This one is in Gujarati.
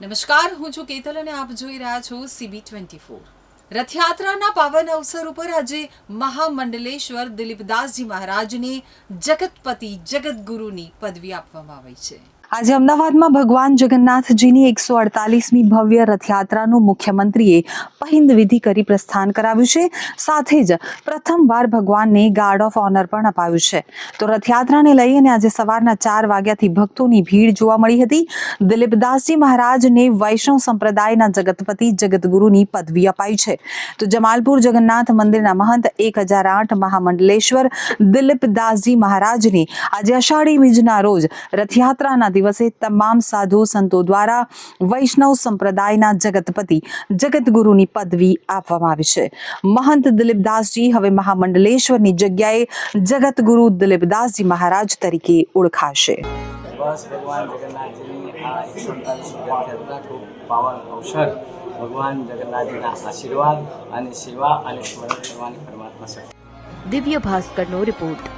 નમસ્કાર, હું છું કેતલ અને આપ જોઈ રહ્યા છો સીબી ટ્વેન્ટી ફોર રથયાત્રાના પાવન અવસર ઉપર આજે મહામંડલેશ્વર દિલીપદાસજી મહારાજને જગતપતિ જગતગુરુની પદવી આપવામાં આવી છે. આજે અમદાવાદમાં ભગવાન જગન્નાથજીની એકસો અડતાલીસમી ભવ્ય રથયાત્રાનું મુખ્યમંત્રીએ પહિંદ વિધિ કરી પ્રસ્થાન કરાવ્યું છે. સાથે જ પ્રથમવાર ભગવાનને ગાર્ડ ઓફ ઓનર પણ અપાવ્યું છે. તો રથયાત્રાને લઈ અને આજે સવારના ચાર વાગ્યાથી ભક્તોની ભીડ જોવા મળી હતી. દિલીપદાસજી મહારાજને વૈષ્ણવ સંપ્રદાયના જગતપતિ જગતગુરુની પદવી અપાઈ છે. તો જમાલપુર જગન્નાથ મંદિરના મહંત એક હજાર આઠ મહામંડલેશ્વર દિલીપદાસજી મહારાજની આજે અષાઢી બીજના રોજ રથયાત્રાના દિવસે તમામ સાધુ સંતો દ્વારા વૈષ્ણવ સંપ્રદાયના જગતપતિ જગતગુરુની પદવી આપવામાં આવી છે. મહંત દિલીપદાસજી હવે મહામંડલેશ્વરની જગ્યાએ જગતગુરુ દિલીપદાસજી મહારાજ તરીકે ઓળખાશે. બસ ભગવાન જગન્નાથજીની આ એકસો અડતાલીસમી ખૂબ પાવન અવસર. ભગવાન જગન્નાથજીના આશીર્વાદ અને સેવા અને સ્મરણ કરવાની પરમાત્મા શક્તિ દિવ્ય ભાસ્કરનો રિપોર્ટ